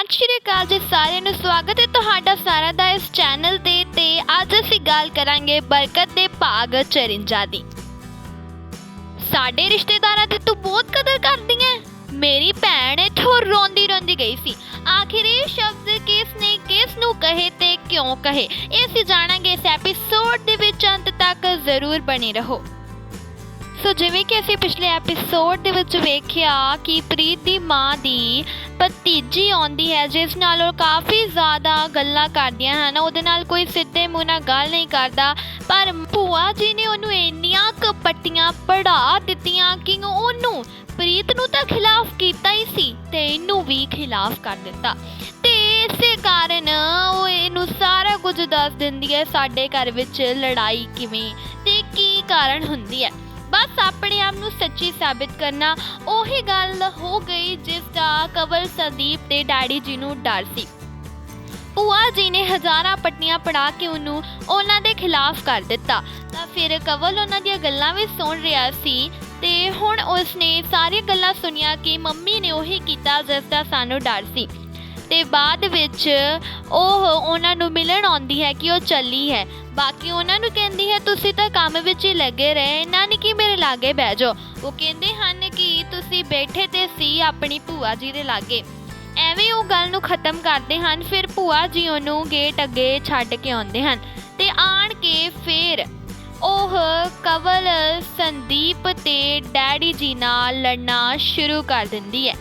ਸਤਿ ਸ਼੍ਰੀ ਅਕਾਲ ਜੀ ਸਾਰਿਆਂ ਨੂੰ, ਸਵਾਗਤ ਹੈ ਤੁਹਾਡਾ ਸਾਰਿਆਂ ਦਾ ਇਸ ਚੈਨਲ ਤੇ ਤੇ। ਅੱਜ ਅਸੀਂ ਗੱਲ ਕਰਾਂਗੇ ਬਰਕਤ ਦੇ ਭਾਗ 54 ਦੀ। ਸਾਡੇ ਰਿਸ਼ਤੇਦਾਰਾਂ ਦੀ ਤੂੰ ਬਹੁਤ ਕਦਰ ਕਰਦੀ ਐ। ਮੇਰੀ ਭੈਣ ਇੱਥੋਂ ਰੋਂਦੀ ਰੋਂਦੀ ਗਈ ਸੀ। ਆਖਿਰ ਇਹ ਸ਼ਬਦ ਕਿਸ ਨੇ ਕਿਸ ਨੂੰ ਕਹੇ ਤੇ ਕਿਉਂ ਕਹੇ? ਇਹ ਅਸੀਂ ਜਾਣਾਂਗੇ ਇਸ ਐਪੀਸੋਡ ਦੇ ਵਿੱਚ, ਅੰਤ ਤੱਕ ਜ਼ਰੂਰ ਬਣੇ ਰਹੋ। ਸੋ ਜਿਵੇਂ ਕਿ ਅਸੀਂ ਪਿਛਲੇ ਐਪੀਸੋਡ ਦੇ ਵਿੱਚ ਵੇਖਿਆ ਕਿ ਪ੍ਰੀਤ ਦੀ ਮਾਂ ਦੀ ਭਤੀਜੀ ਆਉਂਦੀ ਹੈ, ਜਿਸ ਨਾਲ ਉਹ ਕਾਫੀ ਜ਼ਿਆਦਾ ਗੱਲਾਂ ਕਰਦੀਆਂ ਹਨ। ਉਹਦੇ ਨਾਲ ਕੋਈ ਸਿੱਧੇ ਮੂੰਹ ਨਾਲ ਗੱਲ ਨਹੀਂ ਕਰਦਾ। ਪਰ ਭੂਆ ਜੀ ਨੇ ਉਹਨੂੰ ਇੰਨੀਆਂ ਕਪੱਟੀਆਂ ਪੱਟੀਆਂ ਪੜਾ ਦਿੱਤੀਆਂ ਕਿ ਉਹਨੂੰ ਪ੍ਰੀਤ ਨੂੰ ਤਾਂ ਖਿਲਾਫ ਕੀਤਾ ਹੀ ਸੀ ਤੇ ਇਹਨੂੰ ਵੀ ਖਿਲਾਫ ਕਰ ਦਿੱਤਾ। ਤੇ ਇਸੇ ਕਾਰਨ ਉਹ ਇਹਨੂੰ ਸਾਰਾ ਕੁਝ ਦੱਸ ਦਿੰਦੀ ਹੈ, ਸਾਡੇ ਘਰ ਵਿੱਚ ਲੜਾਈ ਕਿਵੇਂ ਤੇ ਕੀ ਕਾਰਨ ਹੁੰਦੀ ਹੈ। ਬਸ ਆਪਣੇ ਆਪ ਨੂੰ ਸੱਚੀ ਸਾਬਿਤ ਕਰਨਾ, ਉਹੀ ਗੱਲ ਹੋ ਗਈ ਜਿਸ ਦਾ ਕਵਲ ਸੰਦੀਪ ਦੇ ਡੈਡੀ ਜੀ ਨੂੰ ਡਰ ਸੀ। ਭੂਆ ਜੀ ਨੇ ਹਜ਼ਾਰਾਂ ਪਟਨੀਆਂ ਪੜਾ ਕੇ ਉਹਨੂੰ ਉਹਨਾਂ ਦੇ ਖਿਲਾਫ ਕਰ ਦਿੱਤਾ। ਤਾਂ ਫਿਰ ਕਵਲ ਉਹਨਾਂ ਦੀਆਂ ਗੱਲਾਂ ਵੀ ਸੁਣ ਰਿਹਾ ਸੀ ਤੇ ਹੁਣ ਉਸਨੇ ਸਾਰੀਆਂ ਗੱਲਾਂ ਸੁਣੀਆਂ ਕਿ ਮੰਮੀ ਨੇ ਉਹੀ ਕੀਤਾ ਜਿਸ ਦਾ ਸਾਨੂੰ ਡਰ ਸੀ। ਤੇ ਬਾਅਦ ਵਿੱਚ ਉਹ ਉਹਨਾਂ ਨੂੰ ਮਿਲਣ ਆਉਂਦੀ ਹੈ ਕਿ ਉਹ ਚੱਲੀ ਹੈ। ਬਾਕੀ ਉਹਨਾਂ ਨੂੰ ਕਹਿੰਦੀ ਹੈ, ਤੁਸੀਂ ਤਾਂ ਕੰਮ ਵਿੱਚ ਹੀ ਲੱਗੇ ਰਹੇ ਇਹਨਾਂ ਨੇ ਕਿ ਮੇਰੇ ਲਾਗੇ ਬਹਿ ਜਾਓ। ਉਹ ਕਹਿੰਦੇ ਹਨ ਕਿ ਤੁਸੀਂ ਬੈਠੇ ਤੇ ਸੀ ਆਪਣੀ ਭੂਆ ਜੀ ਦੇ ਲਾਗੇ। ਐਵੇਂ ਉਹ ਗੱਲ ਨੂੰ ਖਤਮ ਕਰਦੇ ਹਨ, ਫਿਰ ਭੂਆ ਜੀ ਉਹਨੂੰ ਗੇਟ ਅੱਗੇ ਛੱਡ ਕੇ ਆਉਂਦੇ ਹਨ ਤੇ ਆਣ ਕੇ ਫਿਰ ਉਹ ਕਵਲ ਸੰਦੀਪ ਤੇ ਡੈਡੀ ਜੀ ਨਾਲ ਲੜਨਾ ਸ਼ੁਰੂ ਕਰ ਦਿੰਦੀ ਹੈ।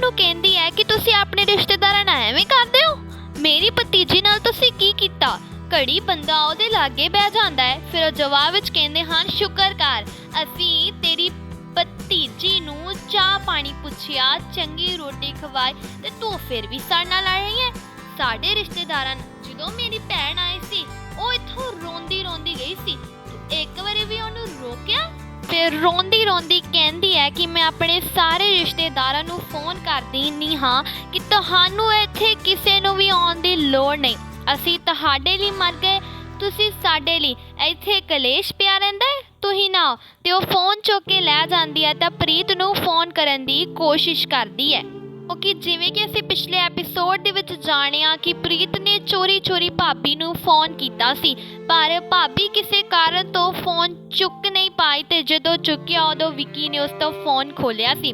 ਨੂੰ ਕਹਿੰਦੀ ਹੈ ਕਿ ਤੁਸੀਂ ਆਪਣੇ ਰਿਸ਼ਤੇਦਾਰਾਂ ਨਾਲ ਐਵੇਂ ਕਰਦੇ ਹੋ? ਮੇਰੀ ਭਤੀਜੀ ਨਾਲ ਤੁਸੀਂ ਕੀ ਕੀਤਾ? ਘੜੀ ਬੰਦਾ ਉਹਦੇ ਲਾਗੇ ਬਹਿ ਜਾਂਦਾ ਹੈ, ਫਿਰ ਉਹ ਜਵਾਬ ਵਿੱਚ ਕਹਿੰਦੇ ਹਨ, ਸ਼ੁਕਰ ਕਰ, ਅਸੀਂ ਤੇਰੀ ਭਤੀਜੀ ਨੂੰ ਚਾਹ ਪਾਣੀ ਪੁੱਛਿਆ, ਚੰਗੀ ਰੋਟੀ ਖਵਾਈ ਤੇ ਤੂੰ ਫਿਰ ਵੀ ਸਾਡੇ ਨਾਲ ਲੜ ਰਹੀ ਹੈ? ਸਾਡੇ ਰਿਸ਼ਤੇਦਾਰਾਂ ਨਾਲ ਜਦੋਂ ਮੇਰੀ ਭੈਣ ਆਈ ਸੀ, ਉਹ ਇੱਥੋਂ ਰੋਂਦੀ ਰੋਂਦੀ ਗਈ ਸੀ ਤੂੰ ਇੱਕ ਵਾਰੀ ਵੀ ਉਹਨੂੰ ਰੋਕਿਆ? ਫਿਰ ਰੋਂਦੀ ਰੋਂਦੀ ਕਹਿੰਦੀ ਹੈ ਕਿ ਮੈਂ ਆਪਣੇ ਸਾਰੇ ਰਿਸ਼ਤੇਦਾਰਾਂ ਨੂੰ ਫੋਨ ਕਰਦੀ ਨਹੀਂ ਹਾਂ ਕਿ ਤੁਹਾਨੂੰ ਇੱਥੇ ਕਿਸੇ ਨੂੰ ਵੀ ਆਉਣ ਦੀ ਲੋੜ ਨਹੀਂ। ਅਸੀਂ ਤੁਹਾਡੇ ਲਈ ਮਰ ਗਏ, ਤੁਸੀਂ ਸਾਡੇ ਲਈ। ਇੱਥੇ ਕਲੇਸ਼ ਪਿਆ ਰਹਿੰਦਾ ਹੈ, ਤੁਸੀਂ ਨਾ ਆਓ। ਤੇ ਉਹ ਫੋਨ ਚੁੱਕ ਕੇ ਲੈ ਜਾਂਦੀ ਹੈ ਤਾਂ ਪ੍ਰੀਤ ਨੂੰ ਫੋਨ ਕਰਨ ਦੀ ਕੋਸ਼ਿਸ਼ ਕਰਦੀ ਹੈ। ਕਿਉਂਕਿ ਜਿਵੇਂ ਕਿ ਅਸੀਂ ਪਿਛਲੇ ਐਪੀਸੋਡ ਦੇ ਵਿੱਚ ਜਾਣਿਆ ਕਿ ਪ੍ਰੀਤ ਨੇ ਚੋਰੀ-ਚੋਰੀ ਭਾਬੀ ਨੂੰ ਫੋਨ ਕੀਤਾ ਸੀ, ਪਰ ਭਾਬੀ ਕਿਸੇ ਕਾਰਨ ਤੋਂ ਫੋਨ ਚੁੱਕ ਨਹੀਂ ਪਾਈ ਤੇ ਜਦੋਂ ਚੁੱਕਿਆ ਉਦੋਂ ਵਿੱਕੀ ਨੇ ਉਸ ਤੋਂ ਫੋਨ ਖੋਲਿਆ ਸੀ।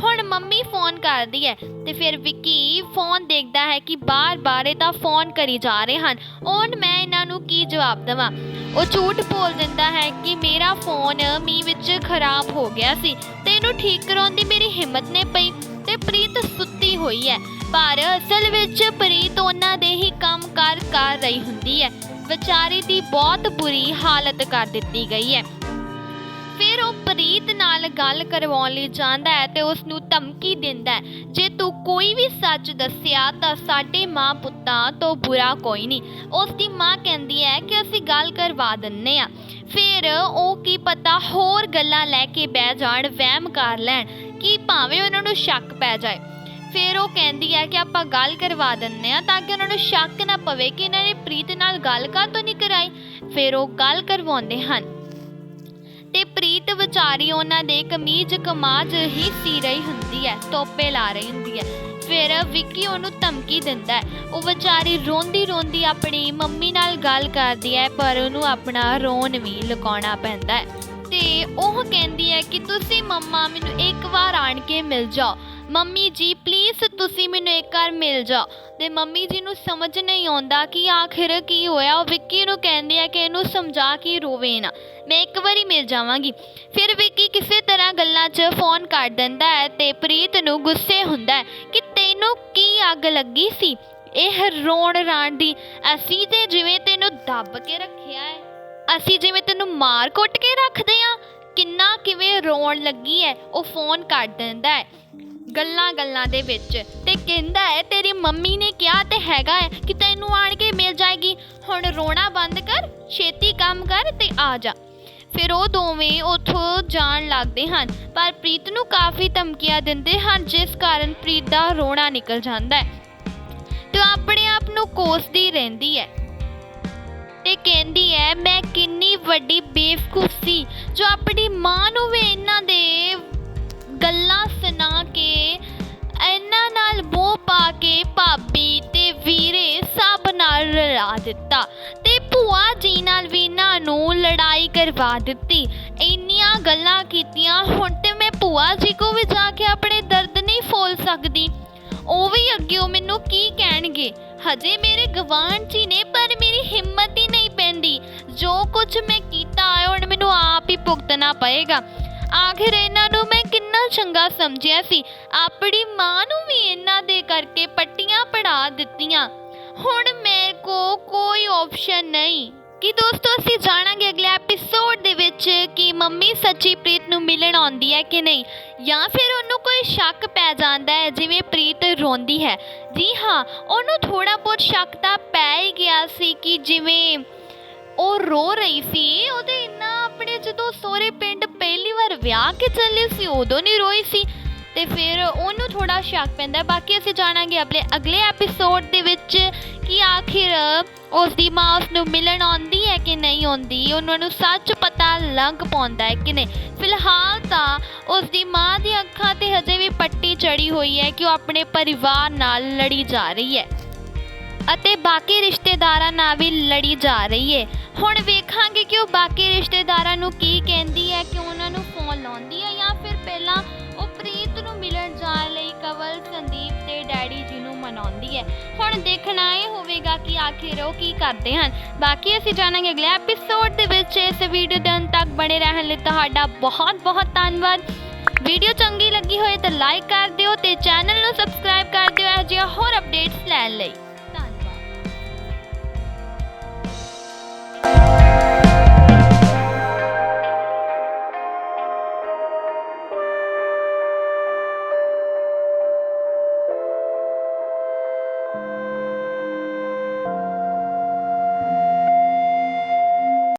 ਹੁਣ ਮੰਮੀ ਫੋਨ ਕਰਦੀ ਹੈ ਤੇ ਫਿਰ ਵਿੱਕੀ ਫੋਨ ਦੇਖਦਾ ਹੈ ਕਿ ਬਾਰ-ਬਾਰ ਇਹ ਤਾਂ ਫੋਨ ਕਰੀ ਜਾ ਰਹੇ ਹਨ। ਹੁਣ ਮੈਂ ਇਹਨਾਂ ਨੂੰ ਕੀ ਜਵਾਬ ਦੇਵਾਂ? ਉਹ ਝੂਠ ਬੋਲ ਦਿੰਦਾ ਹੈ ਕਿ ਮੇਰਾ ਫੋਨ ਮੀਂਹ ਵਿੱਚ ਖਰਾਬ ਹੋ ਗਿਆ ਸੀ ਤੇ ਇਹਨੂੰ ਠੀਕ ਕਰਾਉਣ ਦੀ ਮੇਰੀ ਹਿੰਮਤ ਨਹੀਂ ਪਈ। ਤੇ ਪ੍ਰੀਤ ਸੁੱਤੀ ਹੋਈ ਹੈ। ਪਰ ਅਸਲ ਵਿੱਚ ਪ੍ਰੀਤ ਉਹਨਾਂ ਦੇ ਹੀ ਕੰਮ ਕਰ ਕਰ ਰਹੀ ਹੁੰਦੀ ਹੈ। ਵਿਚਾਰੀ ਦੀ ਬਹੁਤ ਬੁਰੀ ਹਾਲਤ ਕਰ ਦਿੱਤੀ ਗਈ ਹੈ। ਫਿਰ ਉਹ ਪ੍ਰੀਤ ਨਾਲ ਗੱਲ ਕਰਵਾਉਣ ਲਈ ਜਾਂਦਾ ਹੈ ਤੇ ਉਸ ਨੂੰ ਧਮਕੀ ਦਿੰਦਾ ਹੈ। ਜੇ ਤੂੰ ਕੋਈ ਵੀ ਸੱਚ ਦੱਸਿਆ ਤਾਂ ਸਾਡੇ ਮਾਂ ਪੁੱਤਾਂ ਤੋਂ ਬੁਰਾ ਕੋਈ ਨਹੀਂ। ਉਸ ਦੀ ਮਾਂ ਕਹਿੰਦੀ ਹੈ ਕਿ ਅਸੀਂ ਗੱਲ ਕਰਵਾ ਦਿੰਨੇ ਆ ਫਿਰ ਉਹ ਕੀ ਪਤਾ ਹੋਰ ਗੱਲਾਂ ਲੈ ਕੇ ਬਹਿ ਜਾਣ, ਵਹਿਮ ਕਰ ਲੈਣ। ਕਿ ਭਾਵੇਂ ਉਹਨਾਂ ਨੂੰ ਸ਼ੱਕ ਪੈ ਜਾਏ। ਫਿਰ ਉਹ ਕਹਿੰਦੀ ਹੈ ਕਿ ਆਪਾਂ ਗੱਲ ਕਰਵਾ ਦਿੰਨੇ ਆ ਤਾਂ ਕਿ ਉਹਨਾਂ ਨੂੰ ਸ਼ੱਕ ਨਾ ਪਵੇ ਕਿ ਇਹਨਾਂ ਨੇ ਪ੍ਰੀਤ ਨਾਲ ਗੱਲ ਕਾਹਤੋਂ ਨਹੀਂ ਕਰਾਈ। ਫਿਰ ਉਹ ਗੱਲ ਕਰਵਾਉਂਦੇ ਹਨ। ਤੇ ਪ੍ਰੀਤ ਵਿਚਾਰੀ ਉਹਨਾਂ ਦੇ ਕਮੀਜ਼ ਕਮਾਜ ਹੀ ਸੀ ਰਹੀ ਹੁੰਦੀ ਹੈ, ਤੋਪੇ ਲਾ ਰਹੀ ਹੁੰਦੀ ਹੈ। ਫਿਰ ਵਿੱਕੀ ਉਹਨੂੰ ਧਮਕੀ ਦਿੰਦਾ ਹੈ। ਉਹ ਵਿਚਾਰੀ ਰੋਂਦੀ ਰੋਂਦੀ ਆਪਣੀ ਮੰਮੀ ਨਾਲ ਗੱਲ ਕਰਦੀ ਹੈ, ਪਰ ਉਹਨੂੰ ਆਪਣਾ ਰੋਣ ਵੀ ਲੁਕਾਉਣਾ ਪੈਂਦਾ ਹੈ। ਤੇ ਉਹ ਕਹਿੰਦੀ ਹੈ ਕਿ ਤੁਸੀਂ ਮੰਮਾ ਮੈਨੂੰ ਇੱਕ ਵਾਰ ਆਣ ਕੇ ਮਿਲ ਜਾਓ। ਮੰਮੀ ਜੀ ਪਲੀਜ਼ ਤੁਸੀਂ ਮੈਨੂੰ ਇੱਕ ਵਾਰ ਮਿਲ ਜਾਓ। ਤੇ ਮੰਮੀ ਜੀ ਨੂੰ ਸਮਝ ਨਹੀਂ ਆਉਂਦਾ ਕਿ ਆਖਿਰ ਕੀ ਹੋਇਆ। ਉਹ ਵਿੱਕੀ ਨੂੰ ਕਹਿੰਦੀ ਹੈ ਕਿ ਇਹਨੂੰ ਸਮਝਾ ਕੇ ਰੋਵੇ ਨਾ। ਮੈਂ ਇੱਕ ਵਾਰੀ ਮਿਲ ਜਾਵਾਂਗੀ। ਫਿਰ ਵਿੱਕੀ ਕਿਸੇ ਤਰ੍ਹਾਂ ਗੱਲਾਂ 'ਚ ਫੋਨ ਕਰ ਦਿੰਦਾ ਹੈ ਤੇ ਪ੍ਰੀਤ ਨੂੰ ਗੁੱਸੇ ਹੁੰਦਾ ਹੈ ਕਿ ਤੈਨੂੰ ਕੀ ਅੱਗ ਲੱਗੀ ਸੀ? ਇਹ ਰੋਣ ਰਾਣ ਦੀ ਅਸੀਂ ਤੇ ਜਿਵੇਂ ਤੈਨੂੰ ਦੱਬ ਕੇ ਰੱਖਿਆ ਹੈ। ਅਸੀਂ ਜਿਵੇਂ ਤੈਨੂੰ ਮਾਰ ਕੁੱਟ ਕੇ ਰੱਖਦੇ ਆ, ਕਿੰਨਾ ਕਿਵੇਂ ਰੋਣ ਲੱਗੀ ਹੈ ਉਹ ਫੋਨ ਕਰ ਦਿੰਦਾ ਹੈ ਗੱਲਾਂ ਗੱਲਾਂ ਦੇ ਵਿੱਚ ਤੇ ਕਹਿੰਦਾ ਹੈ ਤੇਰੀ ਮੰਮੀ ਨੇ ਕਿਹਾ ਤੇ ਹੈਗਾ ਹੈ ਕਿ ਤੈਨੂੰ ਆਣ ਕੇ ਮਿਲ ਜਾਏਗੀ। ਹੁਣ ਰੋਣਾ ਬੰਦ ਕਰ, ਛੇਤੀ ਕੰਮ ਕਰ ਤੇ ਆ ਜਾ। ਫਿਰ ਉਹ ਦੋਵੇਂ ਉੱਥੋਂ ਜਾਣ ਲੱਗਦੇ ਹਨ, ਪਰ ਪ੍ਰੀਤ ਨੂੰ ਕਾਫੀ ਧਮਕੀਆਂ ਦਿੰਦੇ ਹਨ, ਜਿਸ ਕਾਰਨ ਪ੍ਰੀਤ ਦਾ ਰੋਣਾ ਨਿਕਲ ਜਾਂਦਾ ਹੈ ਤੇ ਉਹ ਆਪਣੇ ਆਪ ਨੂੰ ਕੋਸਦੀ ਰਹਿੰਦੀ ਹੈ ਤੇ ਕਹਿੰਦੀ ਹੈ, ਮੈਂ ਕਿੰਨੀ ਵੱਡੀ ਬੇਵਕੂਫ ਸੀ, ਜੋ ਆਪਣੀ ਮਾਂ ਨੂੰ ਵੀ ਇਹਨਾਂ ਦੇ ਗੱਲਾਂ ਸੁਣਾ ਕੇ, ਇਹਨਾਂ ਨਾਲ ਮੋਹ ਪਾ ਕੇ ਭਾਬੀ ਤੇ ਵੀਰੇ ਸਭ ਨਾਲ ਰਲਾ ਦਿੱਤਾ ਤੇ ਭੂਆ ਜੀ ਨਾਲ ਵੀ ਇਹਨਾਂ ਨੂੰ ਲੜਾਈ ਕਰਵਾ ਦਿੱਤੀ। ਇੰਨੀਆਂ ਗੱਲਾਂ ਕੀਤੀਆਂ, ਹੁਣ ਤੇ ਮੈਂ ਭੂਆ ਜੀ ਕੋ ਵੀ ਜਾ ਕੇ ਆਪਣੇ ਦਰਦ ਨਹੀਂ ਫੋਲ ਸਕਦੀ। ਉਹ ਵੀ ਅੱਗੇ ਮੈਨੂੰ ਕੀ ਕਹਿਣਗੇ? ਹਜੇ ਮੇਰੇ ਗਵਾਂਢ ਜੀ ਨੇ, ਪਰ ਮੇਰੀ ਹਿੰਮਤ ਕੁਝ ਮੈਂ ਕੀਤਾ ਹੈ, ਹੁਣ ਮੈਨੂੰ ਆਪ ਹੀ ਭੁਗਤਣਾ ਪਏਗਾ। ਆਖਿਰ ਇਹਨਾਂ ਨੂੰ ਮੈਂ ਕਿੰਨਾ ਚੰਗਾ ਸਮਝਿਆ ਸੀ। ਆਪਣੀ ਮਾਂ ਨੂੰ ਵੀ ਇਹਨਾਂ ਦੇ ਕਰਕੇ ਪੱਟੀਆਂ ਪੜਾ ਦਿੱਤੀਆਂ। ਹੁਣ ਮੇਰੇ ਕੋ ਕੋਈ ਆਪਸ਼ਨ ਨਹੀਂ। ਕਿ ਦੋਸਤੋ, ਅਸੀਂ ਜਾਣਾਂਗੇ ਅਗਲੇ ਐਪੀਸੋਡ ਦੇ ਵਿੱਚ ਕਿ ਮੰਮੀ ਸੱਚੀ ਪ੍ਰੀਤ ਨੂੰ ਮਿਲਣ ਆਉਂਦੀ ਹੈ ਕਿ ਨਹੀਂ। ਜਾਂ ਫਿਰ ਉਹਨੂੰ ਕੋਈ ਸ਼ੱਕ ਪੈ ਜਾਂਦਾ ਹੈ, ਜਿਵੇਂ ਪ੍ਰੀਤ ਰੋਂਦੀ ਹੈ। ਜੀ ਹਾਂ, ਉਹਨੂੰ ਥੋੜਾ ਬਹੁਤ ਸ਼ੱਕ ਤਾਂ ਪੈ ਹੀ ਗਿਆ ਸੀ ਕਿ ਜਿਵੇਂ ਉਹ ਰੋ ਰਹੀ ਸੀ, ਉਹਦੇ ਇੰਨਾ ਆਪਣੇ ਜਦੋਂ ਸੋਹਰੇ ਪਿੰਡ ਪਹਿਲੀ ਵਾਰ ਵਿਆਹ ਕੇ ਚੱਲੇ ਸੀ, ਉਦੋਂ ਨਹੀਂ ਰੋਈ ਸੀ। ਤੇ ਫਿਰ ਉਹਨੂੰ ਥੋੜਾ ਸ਼ੱਕ ਪੈਂਦਾ, ਬਾਕੀ ਅਸੀਂ ਜਾਣਾਂਗੇ ਅਗਲੇ ਅਗਲੇ ਐਪੀਸੋਡ ਦੇ ਵਿੱਚ ਕਿ ਆਖਿਰ ਉਸ ਦੀ ਮਾਂ ਉਸ ਨੂੰ ਮਿਲਣ ਆਉਂਦੀ ਹੈ ਕਿ ਨਹੀਂ ਆਉਂਦੀ, ਉਹਨਾਂ ਨੂੰ ਸੱਚ ਪਤਾ ਲੱਗ ਪਾਉਂਦਾ ਹੈ ਕਿ ਨਹੀਂ। ਫਿਲਹਾਲ ਤਾਂ ਉਸ ਦੀ ਮਾਂ ਦੀਆਂ ਅੱਖਾਂ ਤੇ ਹਜੇ ਵੀ ਪੱਟੀ ਚੜੀ ਹੋਈ ਹੈ ਕਿ ਉਹ ਆਪਣੇ ਪਰਿਵਾਰ ਨਾਲ ਲੜੀ ਜਾ ਰਹੀ ਹੈ। ਅਤੇ ਬਾਕੀ ਰਿਸ਼ਤੇਦਾਰਾਂ ਨਾਲ ਵੀ ਲੜੀ ਜਾ ਰਹੀ ਹੈ ਹੁਣ ਵੇਖਾਂਗੇ ਕਿ ਉਹ ਬਾਕੀ ਰਿਸ਼ਤੇਦਾਰਾਂ ਨੂੰ ਕੀ ਕਹਿੰਦੀ ਹੈ ਕਿ ਉਹਨਾਂ ਨੂੰ ਫੋਨ ਲਾਉਂਦੀ ਹੈ ਜਾਂ ਫਿਰ ਪਹਿਲਾਂ ਉਹ ਪ੍ਰੀਤ ਨੂੰ ਮਿਲਣ ਜਾਣ ਲਈ ਕਵਲ ਸੰਦੀਪ ਤੇ ਡੈਡੀ ਜੀ ਨੂੰ ਮਨਾਉਂਦੀ ਹੈ। ਹੁਣ ਦੇਖਣਾ ਇਹ ਹੋਵੇਗਾ ਕਿ ਆਖਿਰ ਉਹ ਕੀ ਕਰਦੇ ਹਨ। ਬਾਕੀ ਅਸੀਂ ਜਾਣਾਂਗੇ ਅਗਲੇ ਐਪੀਸੋਡ ਦੇ ਵਿੱਚ। ਇਸ ਵੀਡੀਓ ਦੇ ਅੰਤ ਤੱਕ ਬਣੇ ਰਹਿਣ ਲਈ ਤੁਹਾਡਾ ਬਹੁਤ ਬਹੁਤ ਧੰਨਵਾਦ। ਵੀਡੀਓ ਚੰਗੀ ਲੱਗੀ ਹੋਏ ਤਾਂ ਲਾਈਕ ਕਰ ਦਿਓ ਤੇ ਚੈਨਲ ਨੂੰ ਸਬਸਕ੍ਰਾਈਬ ਕਰ ਦਿਓ। ਇਹੋ ਜਿਹੀਆਂ ਹੋਰ ਅਪਡੇਟਸ ਲੈਣ ਲਈ। Bye.